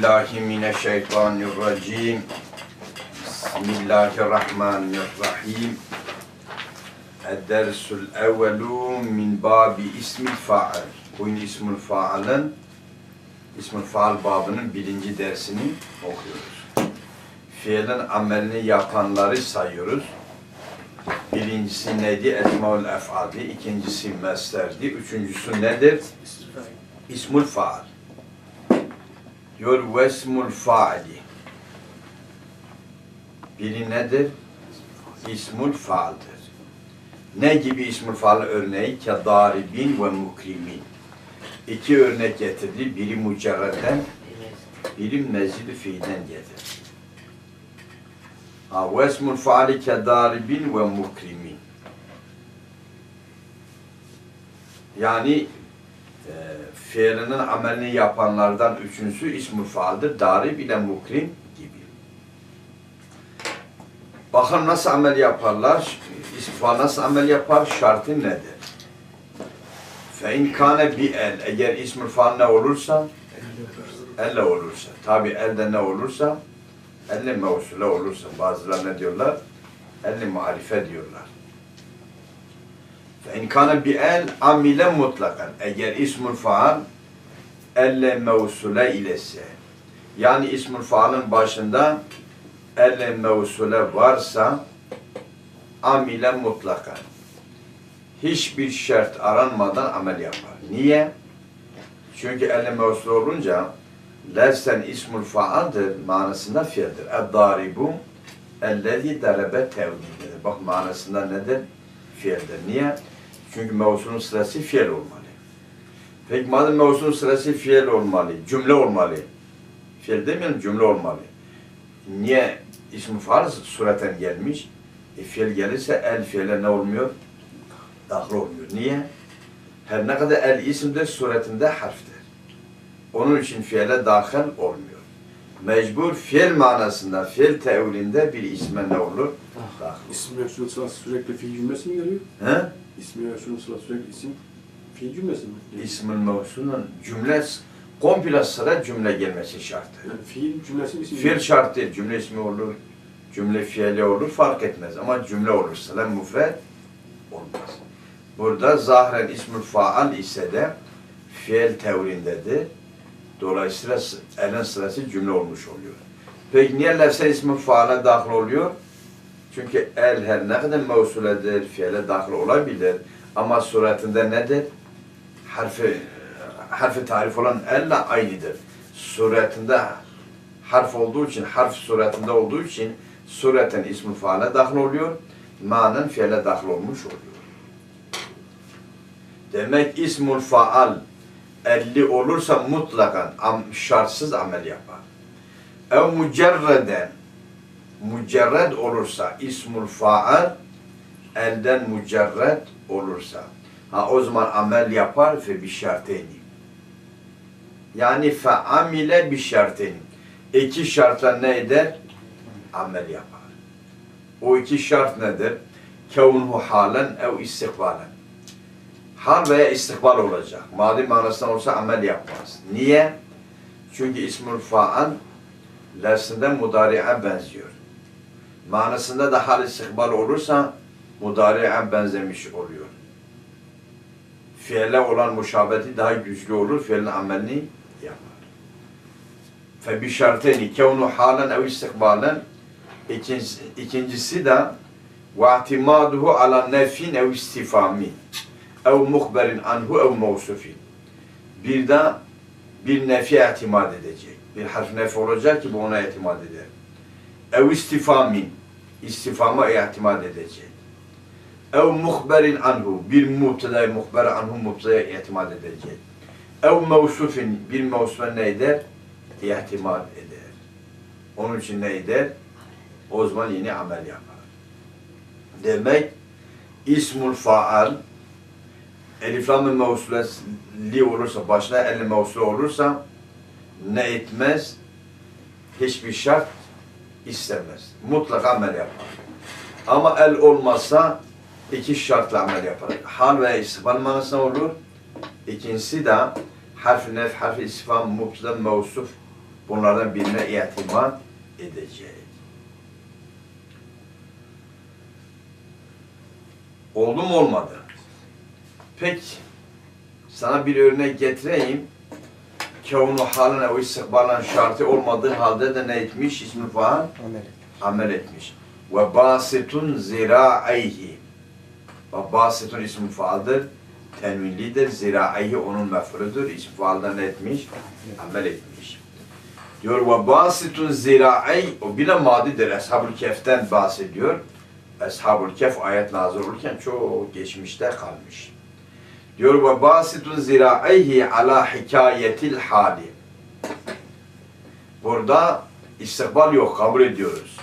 billahi mineşşeytanirracim. Bismillahirrahmanirrahim. Ed-dersül evvelu min babi ismil faal. Bugün ismül faalın ismül faal babının birinci dersini okuyoruz. Fiilin amelini yapanları sayıyoruz. Birincisi neydi? Esmaül ef'aldi. İkincisi mesterdi. Üçüncüsü nedir? İsmül faal. Diyor vesmul faali. Biri nedir? İsmul faaldir. Ne gibi ismul faal örneği? Kedaribin ve mukrimin. İki örnek getirdi. Biri mücerreden, biri mezid-i fiilden getirdi. Ha, vesmul faali kedaribin ve mukrimin. Yani e, fiilinin amelini yapanlardan üçüncüsü ismul faaldir. Darib ile mukrim gibi. Bakın nasıl amel yaparlar? Faal nasıl amel yapar? Şartı nedir? Fe in kâne bi el. Eğer ismul faal ne olursa? Elle olursa. Tabi elde ne olursa? Elle mevsule olursa. Bazıları ne diyorlar? Elle marife diyorlar. Kâne bi el amile mutlakan. Eğer ismul faal elle mevsule ilese. Yani ismul faalın başında elle mevsule varsa amile mutlakan. Hiçbir şart aranmadan amel yapar. Niye? Çünkü elle mevsule olunca lesen ismul faaldir manasında fiildir. Ed-daribu ellezî darebe tevlidir. Bak manasında nedir? Fiildir. Niye? Çünkü mevsulun sırası fiil olmalı. Peki madem mevsulun sırası fiil olmalı, cümle olmalı. Fiil demeyelim cümle olmalı. Niye ism faal sureten gelmiş? E, fiil gelirse el fiile ne olmuyor? Dahil olmuyor. Niye? Her ne kadar el isimdir suretinde harftir. Onun için fiile dahil olmuyor. Mecbur fiil manasında, fiil tevilinde bir isme ne olur? Dahil. İsmi mevsulun sırası sürekli fiil cümlesi mi geliyor? He? İsmi mevsulun sırası sürekli isim fiil cümlesi mi? İsmül mevsulun cümle, komple sıra cümle gelmesi şartı. Yani fiil cümlesi mi isim Fiil şart değil, cümle ismi olur, cümle fiili olur fark etmez ama cümle olur, sıra müfred olmaz. Burada zahiren ismül faal ise de fiil tevrindedir. Dolayısıyla elin sırası cümle olmuş oluyor. Peki niye lefse ismül faale dahil oluyor? Çünkü el her ne kadar mevsuledir, fiile dahil olabilir ama suretinde nedir? Harfi, harfi tarif olan elle aynıdır. Suretinde harf olduğu için, harf suretinde olduğu için sureten ismi faale dahil oluyor, manen fiile dahil olmuş oluyor. Demek ismul faal elli olursa mutlakan am, şartsız amel yapar. Ev mücerreden mücerred olursa ismul faal elden mücerred olursa ha o zaman amel yapar ve bir şarteni. Yani fe amile bir şarteni. İki şartla ne eder? Amel yapar. O iki şart nedir? Kevnuhu halen ev istikbalen. Hal veya istikbal olacak. Madi manasında olsa amel yapmaz. Niye? Çünkü ismul faal lafzında mudari'e benziyor. Manasında da hal istikbal olursa mudari'e benzemiş oluyor. Fiile olan muşabeti daha güçlü olur, fiilin amelini yapar. Fe bi şarteni kevnu halen ev istikbalen İkincisi, ikincisi de ve itimaduhu ala nefin ev istifami ev muhberin anhu ev mevsufin. Bir de bir nefi itimat edecek. Bir harf nef olacak ki bu ona itimat eder. Ev istifamin. istifama itimat edecek. Ev muhberin anhu. Bir mubteda'yı muhber anhu mubteda'ya itimat edecek. Ev mevsufin. Bir mevsufe ne eder? İtimat eder. Onun için ne eder? O zaman yine amel yapar. Demek ismul faal elif lam mevsuleli olursa, başına el mevsule olursa ne etmez? Hiçbir şart istemez. Mutlaka amel yapar. Ama el olmazsa iki şartla amel yapar. Hal ve istifal manasına olur. İkincisi de harf-i nef, harf-i istifam, mubtada, mevsuf bunlardan birine itimat edecek. Oldu mu olmadı? Peki, sana bir örnek getireyim. Kevnu haline o istikbalan şartı olmadığı halde de ne etmiş? İsmi faal Amel. amel etmiş. Ve basitun zira'ayhi. Ve basitun ismi faaldır. Tenvinlidir. Zira'ayhi onun mefrudur. İsmi faaldan etmiş? Amel etmiş. Diyor ve basitun zira'ay o bile madidir. Ashab-ül Kehf'ten bahsediyor. Ashab-ül Kehf ayet nazır olurken çok geçmişte kalmış. Diyor ve basitun zira'ayhi ala hikayetil hali. Burada istikbal yok, kabul ediyoruz.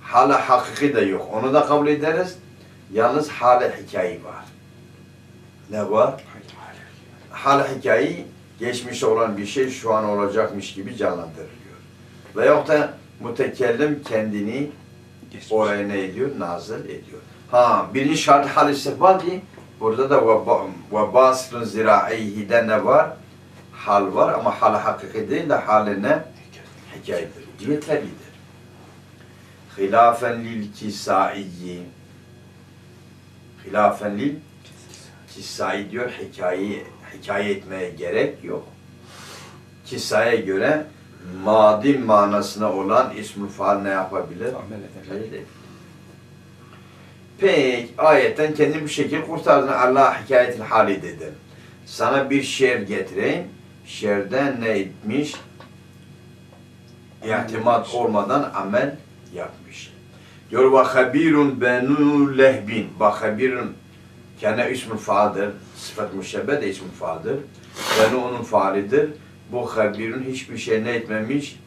Hala hakiki de yok, onu da kabul ederiz. Yalnız hala hikaye var. Ne var? Hala hikaye geçmiş olan bir şey şu an olacakmış gibi canlandırılıyor. Veyahut da mütekellim kendini oraya ne ediyor? Nazil ediyor. Ha birinci şart hal istikbal değil. Burada da ve ba- ve basilun zira'eyhi'de ne var? Hal var ama hal hakiki değil de haline hikayedir. Yeterlidir. Hilafen lil kisaiyi. Hilafen lil kisai diyor hikaye hikaye etmeye gerek yok. Kisaya göre madi manasına olan ismül faal ne yapabilir? Amel eder. Peki ayetten kendini bu şekilde kurtardın. Allah hikayetin hali dedim. Sana bir şer getireyim. Şerden ne etmiş? İtimat olmadan amel yapmış. Diyor ve habirun benu lehbin. Bak habirun kene ismül faaldir. Sıfat müşebbe de ismül faaldir. Benu onun faalidir. Bu habirun hiçbir şey ne etmemiş?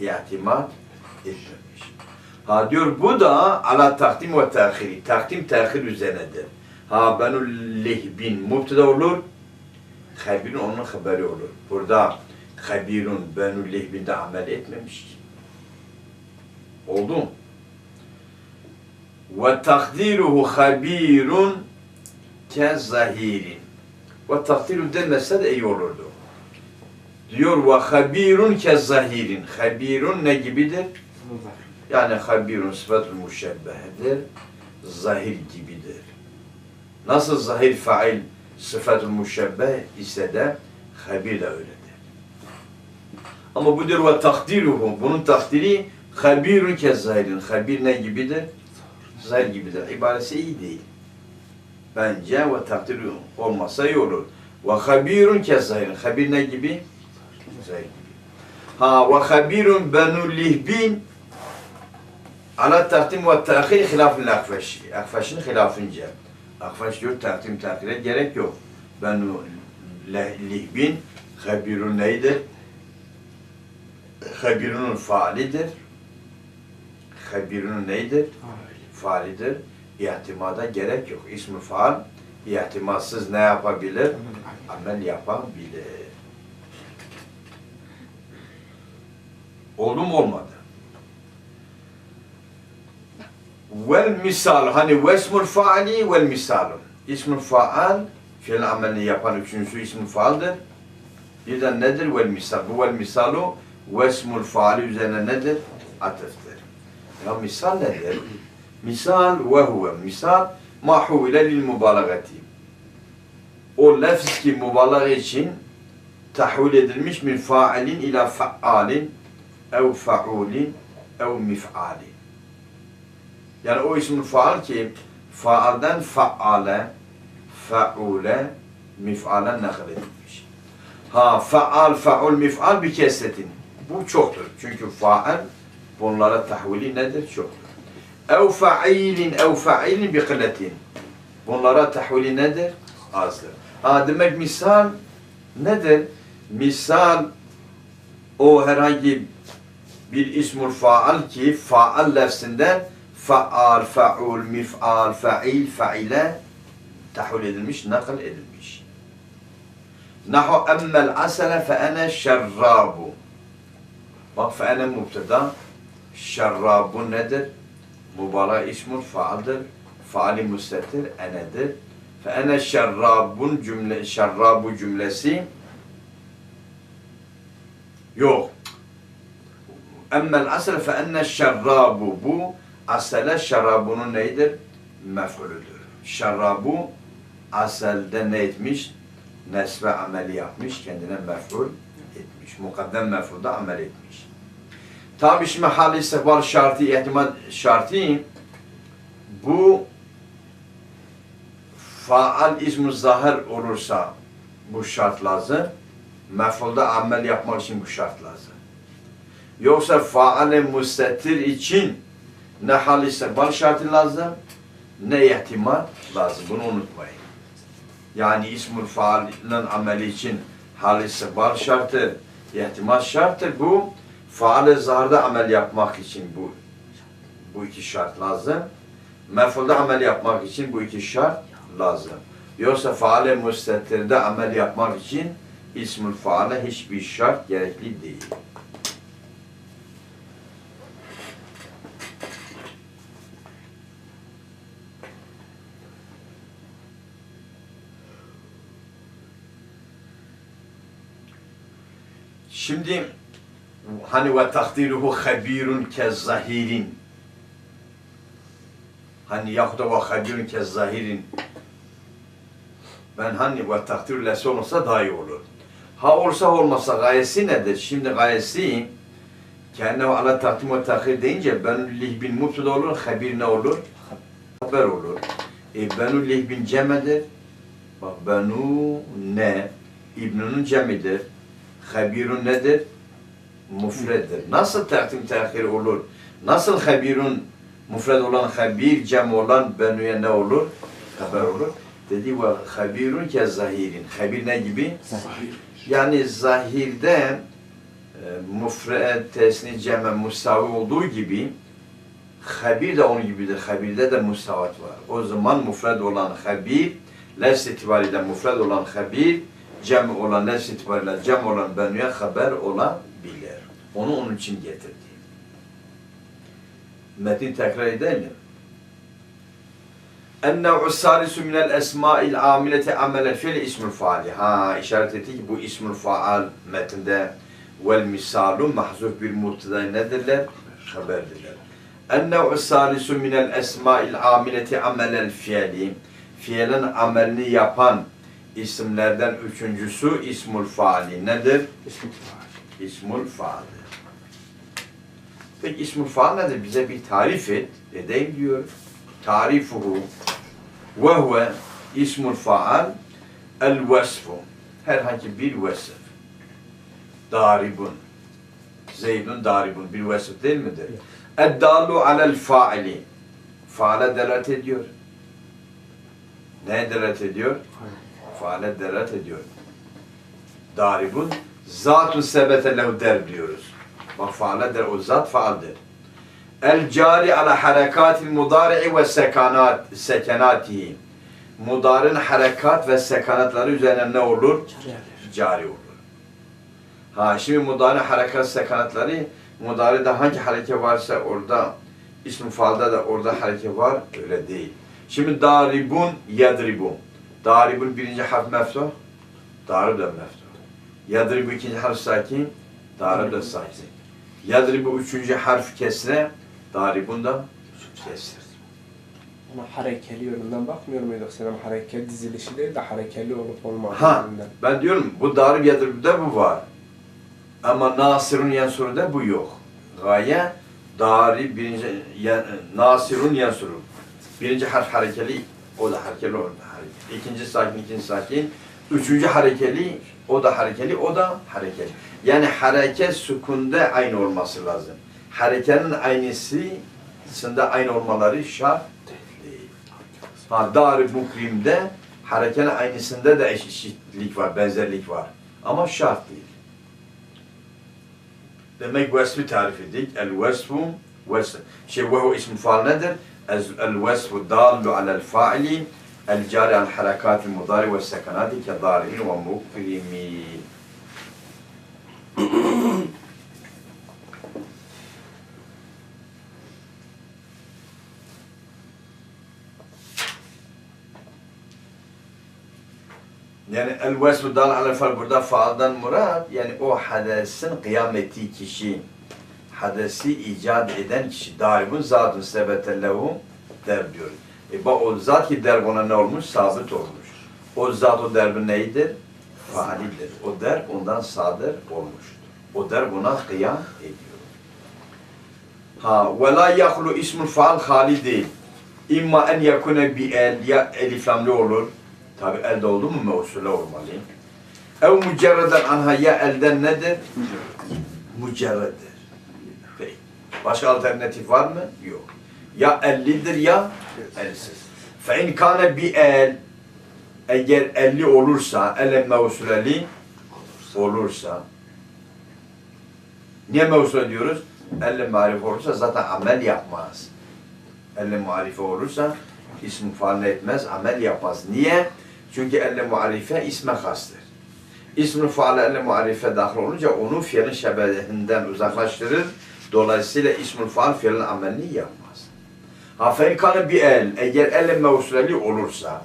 İtimat etmemiş. Ha diyor bu da ala takdim ve tahiri. Takdim tahir üzerinedir. Ha benu lehbin mubtada olur. Habirun onun haberi olur. Burada habirun benu lehbinde amel etmemiş. Oldu mu? Ve takdiruhu habirun ke zahirin. Ve takdiru denmese de iyi olurdu. Diyor ve habirun ke zahirin. Habirun ne gibidir? Yani habirun sıfatül müşebbehedir. Zahir gibidir. Nasıl zahir fail sıfatül müşebbeh ise de habir de öyledir. Ama bu diyor ve takdiruhu. Bunun takdiri habirun ke zahirin. Habir ne gibidir? Zahir gibidir. İbaresi iyi değil. Bence ve takdiru olmasa iyi olur. Ve habirun ke zahirin. Habir ne gibi? Zahir gibi. Ha ve habirun benu lihbin ala takdim ve tahir hilafın akfeşi. Akfeşin hilafınca. Akfeş diyor takdim tahire gerek yok. Benu lihbin habirun neydir? Habirunun faalidir. Habirunun neydir? Faalidir. İhtimada gerek yok. İsmi faal ihtimatsız ne yapabilir? Amel yapabilir. Oldu mu olmadı? والمثال هاني واسم الفاعل والمثال. اسم الفاعل في العمل اليابان شنو؟ اسم الفاعل ده. إذا ندر والمثال. هو المثال واسم الفاعل إذا ندر اتستر لو مثال ندر مثال وهو مثال ما حول للمبالغة. أو لفظ كي مبالغة için تحول edilmiş من فاعل إلى فعال أو فعول أو مفعال. Yani o ismin faal ki faalden faale, faule, mif'ale nakil edilmiş. Ha faal, faul, mif'al bir kesretin. Bu çoktur. Çünkü faal bunlara tahvili nedir? Çoktur. Ev failin, ev failin bi kılletin. Bunlara tahvili nedir? Azdır. Ha demek misal nedir? Misal o herhangi bir ismul faal ki faal lefzinden faal, faul, mif'al, fa'il, fa'ile tahvil edilmiş, nakil edilmiş. Nahu emmel asele fe ene şerrabu. Bak fe ene mubtada. Şerrabu nedir? Mübalağa ismul faaldir. Faali müstettir enedir. Fe ene şerrabun cümle şerrabu cümlesi yok. Emmel asel fe enne şerrabu bu asele şarabunun neydir? Mef'ulüdür. Şerrabu aselde ne etmiş? Nesbe ameli yapmış, kendine mef'ul etmiş. Mukaddem mef'ulda amel etmiş. Tabi şimdi hal istikbal şartı, ihtimal şartı bu faal ismi zahir olursa bu şart lazım. Mef'ulda amel yapmak için bu şart lazım. Yoksa faale müstetir için ne hal istikbal şartı lazım ne ihtimal lazım. Bunu unutmayın. Yani ismul faalin ameli için hal istikbal şartı, ihtimal şartı bu faale zahirde amel yapmak için bu bu iki şart lazım. Mef'ulda amel yapmak için bu iki şart lazım. Yoksa faale müstetirde amel yapmak için ismul faale hiçbir şart gerekli değil. Şimdi hani ve takdiruhu habirun kezzahirin hani yahut da ve habirun kezzahirin ben hani ve takdir lesi olursa daha iyi olur. Ha olsa olmasa gayesi nedir? Şimdi gayesi kendine ala takdim ve tahir deyince benü lihbin mubtada olur, habir ne olur? Haber olur. E benü lihbin cemedir. Bak benü ne? İbnunun cemidir. Habirun nedir? Mufreddir. Nasıl takdim tahir olur? Nasıl habirun mufred olan habir, cem olan benüye ne olur? Haber olur. Dedi ve habirun ke zahirin. Habir ne gibi? Zahir. Yani zahirde e, mufred, tesni, ceme, mustavi olduğu gibi habir de onun gibidir. Habirde de mustavat var. O zaman mufred olan habir, les itibariyle mufred olan habir, cem olan, les itibariyle cem olan benüye haber olabilir. Onu onun için getirdi. Metin tekrar edelim. Enne'u salisu minel esma'il amileti amel fiil ismul faali. Ha işaret etti ki bu ismul faal metinde vel misalu mahzuf bir mubtada nedirler? Haberdirler. Enne'u salisu minel esma'il amileti amelel fiili. Fiilin amelini yapan isimlerden üçüncüsü ismul faali nedir? İsmi faal. İsmul faali. Peki ismul faal nedir? Bize bir tarif et. Edeyim diyor. Tarifuhu ve huve ismul faal el vesfu. Herhangi bir vesf. Daribun. Zeydun daribun. Bir vesf değil midir? Eddallu alel faili. Faale delalet ediyor. Neye delalet ediyor? Faale delalet ediyor. Daribun. Zatun sebete lehu der diyoruz. Bak faale der, o zat faaldir. El cari ala harekatil mudari'i ve sekanat, sekenatihi. Mudarın harekat ve sekanatları üzerine ne olur? Cari olur. Ha şimdi mudarın harekat sekanatları mudaride hangi hareke varsa orada ismi faalda da orada hareke var öyle değil. Şimdi daribun yadribun. Daribun birinci harf meftuh. Darib da meftuh. Yadribu ikinci harf sakin. Darib da sakin. Yadribu üçüncü harf kesre. Daribun da kesre. Ama harekeli yönünden bakmıyor muyduk Senem? Harekeli dizilişi değil de harekeli olup olmadığı Ha, yönünden. ben diyorum bu darib yadrib'de bu var. Ama nasirun yansuru'da bu yok. Gaye darib birinci yan, nasirun yansuru. Birinci harf harekeli, o da harekeli, o da harekeli. İkinci sakin, ikinci sakin. Üçüncü harekeli, o da harekeli, o da harekeli. Yani hareket sukunda aynı olması lazım. Harekenin aynısında aynı olmaları şart değil. Ha, dar mukrimde harekenin aynısında da eşitlik var, benzerlik var. Ama şart değil. Demek vesfi tarif ettik. El vesfu vesf. Şey ve hu ism faal nedir? El vesfu dallu alel faili el cari al harakatil mudari ve sekanati ke darimin ve mukrimin. Yani el vesfu dal alel faal burada faaldan murad yani o hadesin kıyam kişi hadesi icat eden kişi daribun zatun sebete lehu derb diyor. E bak o zat ki derb ona ne olmuş? Sabit olmuş. O zat o derbin neyidir? Faalidir. O derb ondan sadır olmuştur. O derb ona kıyam ediyor. Ha ve la yahlu ismul faal hali değil. İmma en yakune bi el ya eliflamlı olur. Tabi elde oldu mu mevsule olmalı. Ev mücerreden anha ya elden nedir? Mücerreddir. Peki. Başka alternatif var mı? Yok. Ya ellidir ya elsiz. Fe in kâne bi el eğer elli olursa, ele mevsuleli olursa niye mevsul diyoruz? Elle marif olursa zaten amel yapmaz. Elle marife olursa ismi faal etmez, amel yapmaz. Niye? Çünkü elle marife isme hastır. İsmi faale elle marife dahil olunca onu fiilin şebehinden uzaklaştırır. Dolayısıyla ismi faal fiilin amelini yapmaz. Ha fenkane bir el, eğer elle mevsuleli olursa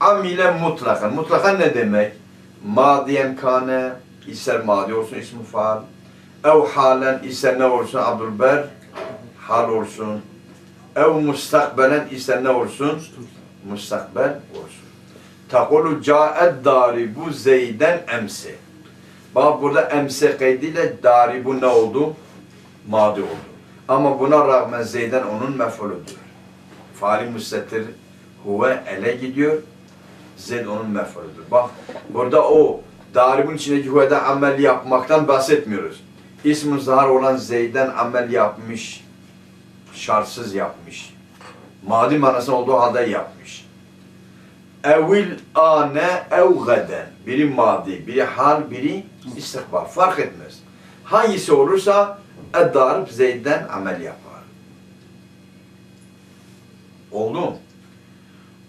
amile mutlakan. Mutlakan ne demek? Madiyen kane, ister madi olsun ismi faal. Ev halen ister ne olsun Abdülber? Hal olsun. Ev mustakbelen ister ne olsun? Mustakbel olsun. Takulu ca'ed daribu zeyden emsi. Bak burada emsi kaydiyle daribu ne oldu? Madi oldu. Ama buna rağmen zeyden onun mef'uludur. Faali müstettir huve ele gidiyor. Zeyd onun mef'uludur. Bak burada o daribun içindeki huvede amel yapmaktan bahsetmiyoruz. İsmi zahar olan Zeyd'den amel yapmış, şartsız yapmış. Madi manası olduğu halde yapmış. Evil ane ev gaden. Biri madi, biri hal, biri istikbal. Fark etmez. Hangisi olursa Eddarip Zeyd'den amel yapar. Oğlum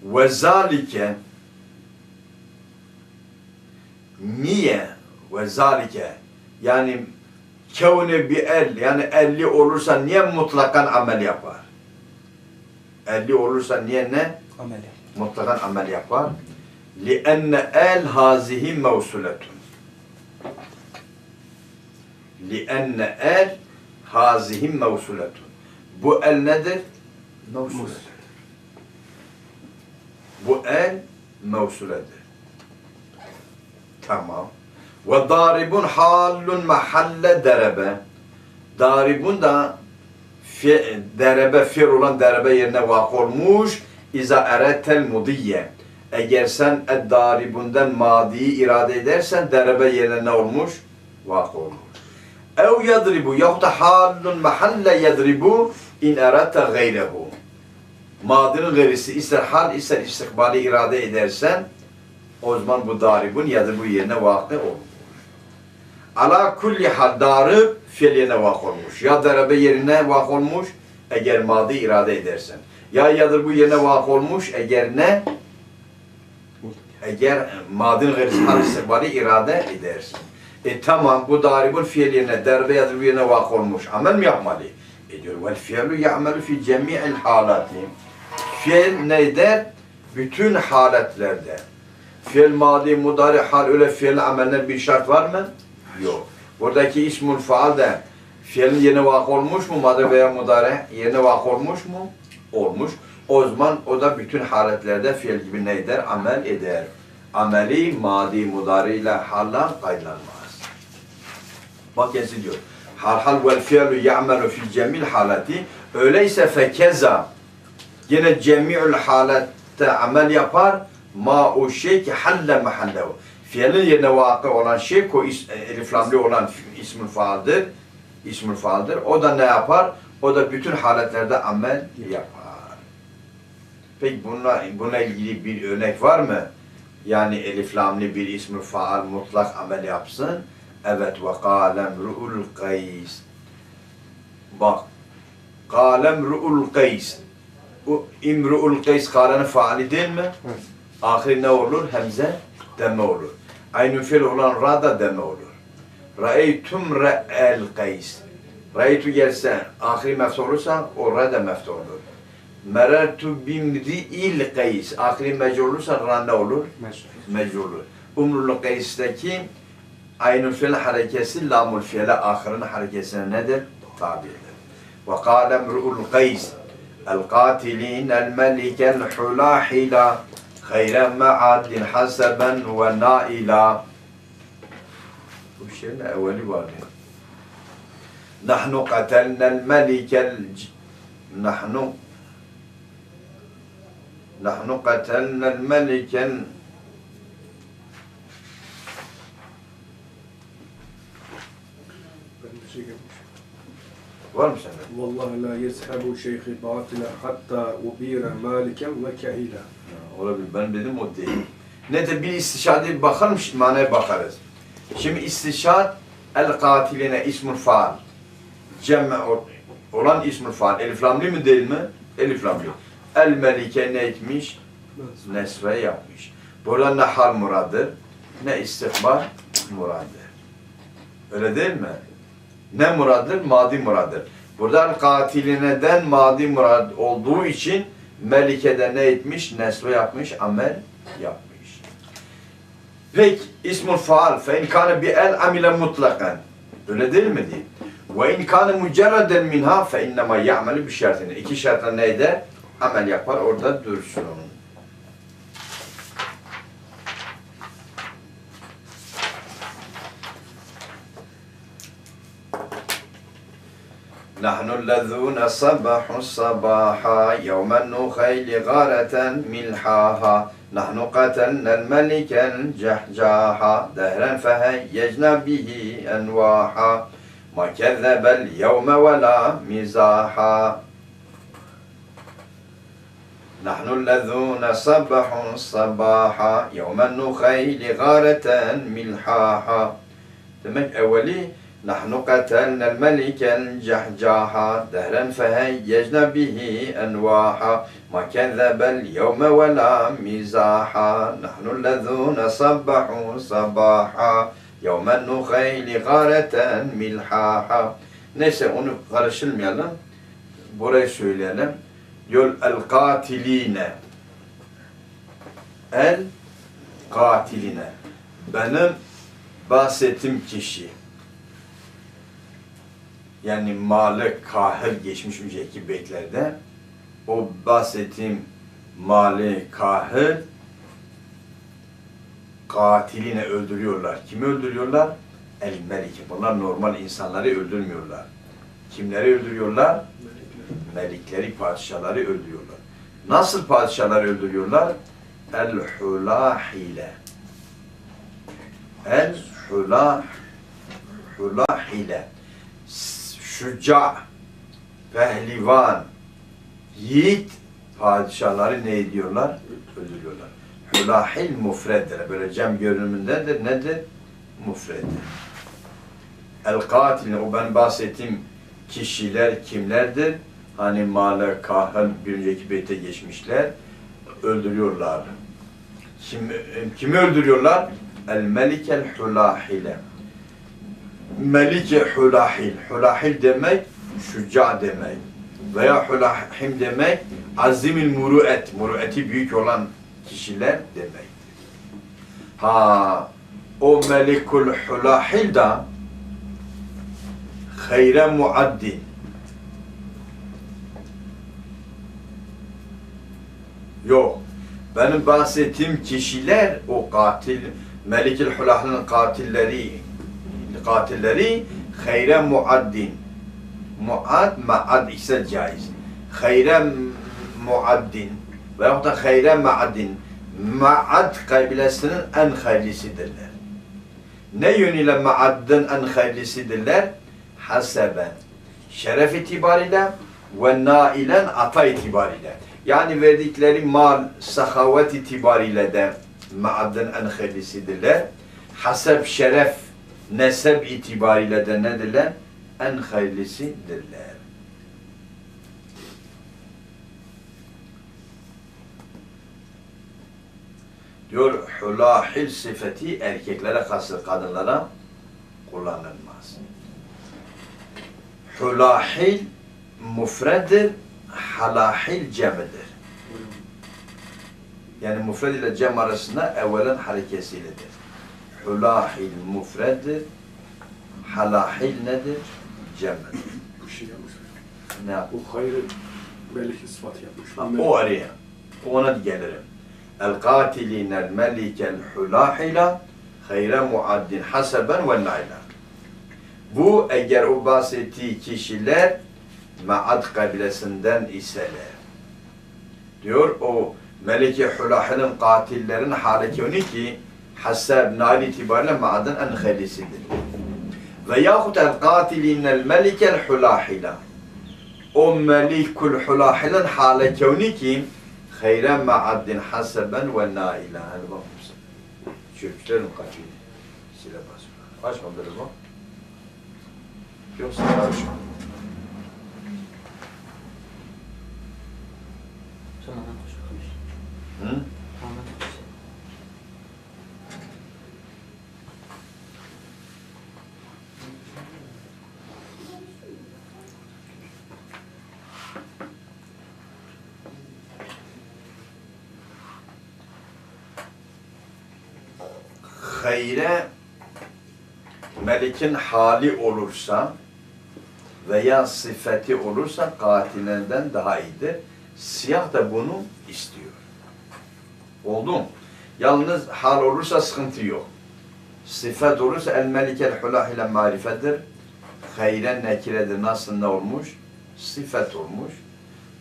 ve zalike niye ve zalike yani kevne bi el yani elli olursa niye mutlakan amel yapar? Elli olursa niye ne? Amel yapar. Mutlakan amel yapar. Li el hazihi mevsuletun. Li el hazihi mevsuletun. Bu el nedir? Mevsuledir. Bu el mevsuledir. Tamam. Ve daribun halun mahalle derebe. Daribun da fi, derebe fir olan derebe yerine vak olmuş. İza eretel mudiye. Eğer sen ed daribundan madiyi irade edersen derebe yerine ne olmuş? Vak olmuş. Ev yadribu yahut da halun mahalle yadribu in erete gayrehu. Madinin gayrisi ister hal ister istikbali irade edersen o zaman bu daribun yadribu yerine vakı olur. Ala kulli hal darib fiil yerine vak olmuş. Ya darebe yerine vak olmuş eğer madi irade edersen. Ya yadır bu yerine vak olmuş eğer ne? Eğer madin gayri hal istikbali irade edersin. E tamam bu daribun fiil yerine darbe yadır bu yerine vak olmuş. Amel mi yapmalı? Ediyor. Vel fiilu ya'melu fi cemi'il halati. Fiil ne der? Bütün haletlerde. Fiil madi, mudari, hal öyle fiil ameller bir şart var mı? Yok. Buradaki ismul faal de fiilin yerine vak olmuş mu? Madi veya mudari yerine vak olmuş mu? Olmuş. O zaman o da bütün haletlerde fiil gibi ne eder? Amel eder. Ameli madi, mudari ile halla kaylanmaz. Bak yazı diyor. Hal hal vel fiilu ya'melu fil cemil halati. Öyleyse fekeza yine cemi'ül halette amel yapar ma o şey ki halle mahallehu. Fiilin yerine vakı olan şey ko is, elif lamlı olan ismül faaldir. İsmül faaldir. O da ne yapar? O da bütün haletlerde amel yapar. Peki bununla, buna ilgili bir örnek var mı? Yani elif lamlı bir ismül faal mutlak amel yapsın. Evet ve kalem ru'ul kays. Bak. Kalem ru'ul kays. O imru'ul kays kalenin faali değil mi? Evet. Ahir ne olur? Hemze deme olur. Aynı fiil olan ra da deme olur. Ra'eytum ra'el kays. Ra'eytu gelse ahir meftu olursa o ra da meftu olur. Merertu bimri'il kays. Ahiri mecrur olursa ra ne olur? Mecrur olur. Umrul kays'teki Aynı fiil harekesi lamul fiile ahırın harekesine nedir? Tabidir. Ve kâle emru'ul gays القاتلين الملك الحلاحلا خيرا معاد حسبا ونائلا Bu şeyin evveli var ya. Nahnu qatalna'l melikel nahnu nahnu qatalna'l melikel var mı sende? Vallahi la yezhebu şeyhi batile hatta ubira maliken ve kahila. Ha, Olabilir. Ben dedim o değil. Ne de bir istişade bakalım manaya bakarız. Şimdi istişad el katiline ismul faal. Cemme olan ismul faal. Elif lamli mi değil mi? Elif lamli. El melike ne etmiş? Nesve yapmış. Burada ne hal muradır, ne istikbal muradır. Öyle değil mi? Ne muradır? Madi muradır. Burada katilineden madi murad olduğu için Melike'de ne etmiş? Nesve yapmış, amel yapmış. Peki, ismul faal fe in kana bi el amile mutlakan. Öyle değil mi değil? Ve in kana mücerreden minha fe innema ya'melu bi şartine. İki şartla neyde? Amel yapar, orada dursun onun. نحن الذون صبحوا الصباحا يوم النخيل غارة ملحاها. نحن قتلنا الملك الجحجاحا دهرا فهيجنا به أنواحا. ما كذب اليوم ولا مزاحا. نحن الذون صبحوا الصباحا يوم النخيل غارة ملحاها. Demek evveli نحن قتلنا الملك الجحجاحا دهرا فهيجنا به أنواحا ما كذب اليوم ولا مزاحا نحن الذون صبحوا صباحا يوم النخيل غارة ملحاحا Neyse onu karıştırmayalım. Burayı söyleyelim. Yol el katiline. El katiline. Benim bahsettiğim. Yani Malik Kahir geçmiş önceki beytlerde o bahsettiğim Malik Kahir katiline öldürüyorlar. Kimi öldürüyorlar? El Melike. Bunlar normal insanları öldürmüyorlar. Kimleri öldürüyorlar? Melikleri, padişahları öldürüyorlar. Nasıl padişahları öldürüyorlar? El hulahile. El hulah hulahile. Şuca, pehlivan, yiğit padişahları ne ediyorlar? Öldürüyorlar. Hulahil mufreddir. Böyle cem görünümündedir. Nedir? Mufreddir. El katil, o ben bahsettiğim kişiler kimlerdir? Hani Male, Kahın bir önceki beyte geçmişler. Öldürüyorlar. Kim, kimi öldürüyorlar? El melikel hulahile. Melike hulahil. Hulahil demek şuca demek. Veya hulahim demek azimil muruet. Murueti büyük olan kişiler demek. Ha o melikul hulahil da hayre muaddin. Yok. Benim bahsettiğim kişiler o katil, Melikül Hulah'ın katilleri, katilleri hayre muaddin. Muad, maad ise caiz. Hayre muaddin veyahut da hayre maadin. Maad kabilesinin en hayırlısıdırlar. Ne yönüyle maaddın en hayırlısıdırlar? Haseben. Şeref itibariyle ve nailen ata itibariyle. Yani verdikleri mal, sahavet itibariyle de maaddın en hayırlısıdırlar. Hasep, şeref, nesep itibariyle de nedirler? En hayırlısıdırlar. Diyor hulahil sıfati erkeklere karşı kadınlara kullanılmaz. Hulahil mufredir, halahil cemidir. Yani mufred ile cem arasında evvelen harekesiyledir. Hulahil mufreddir. Halahil nedir? Cem'dir. Bu şey yapmış. Ne yap? Bu hayrı belki sıfat yapmış. Ha, O araya. Ona gelirim. El katilinel melikel hulahila hayre muaddin haseben ve naila. Bu eğer o bahsettiği kişiler Ma'ad kabilesinden iseler. Diyor o Melike Hulahil'in katillerin halekevni ki Hassab Nail itibariyle Ma'ad'ın en halisidir. Ve yahut el katilinel melikel hulahila. O melikul hulahilin halekevni ki hayren ma'addin haseben ve naila. Hadi bak mısın? Çürüklerin katili. Sile basıyor. Açmadınız mı? Yoksa karışma. Sonradan koşu konuş. Hı? Hayre melikin hali olursa veya sıfeti olursa katilinden daha iyidir. Siyah da bunu istiyor. Oldu? Yalnız hal olursa sıkıntı yok. Sıfet olursa el melikel hulah ile marifedir. Hayren nekiredir. Nasıl ne olmuş? Sıfet olmuş.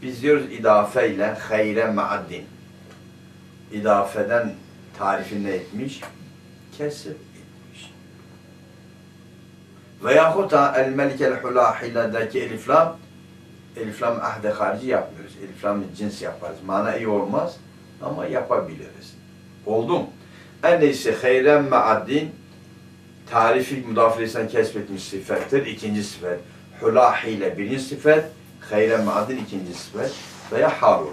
Biz diyoruz idafe ile hayre ma'addin. İdafeden tarifi ne etmiş? Kesir etmiş. Veyahut da el melikel hulahiladaki elif lam elif lam ahde harici yapmıyoruz. Elif lam cins yaparız. Mana iyi olmaz ama yapabiliriz. Oldu mu? En iyisi hayren ma'addin tarifi müdafilesen kesbetmiş sıfattır. İkinci sıfat. Hulahiyle birinci sıfat. Hayren ma'addin ikinci sıfat. Veya hal olur.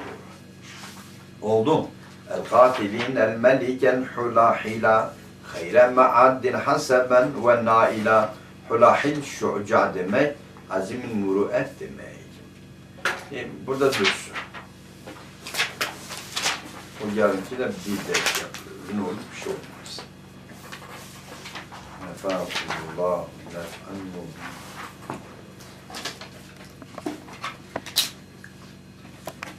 Oldu mu? El katilin el meliken hulahila hayren ma'addin haseben ve naila hulahil şuca demek azimin muruet demek. E, burada dursun. O yarınki de bir ders yapıyoruz. Ne olur bir şey olmaz. Estağfurullah. Estağfurullah.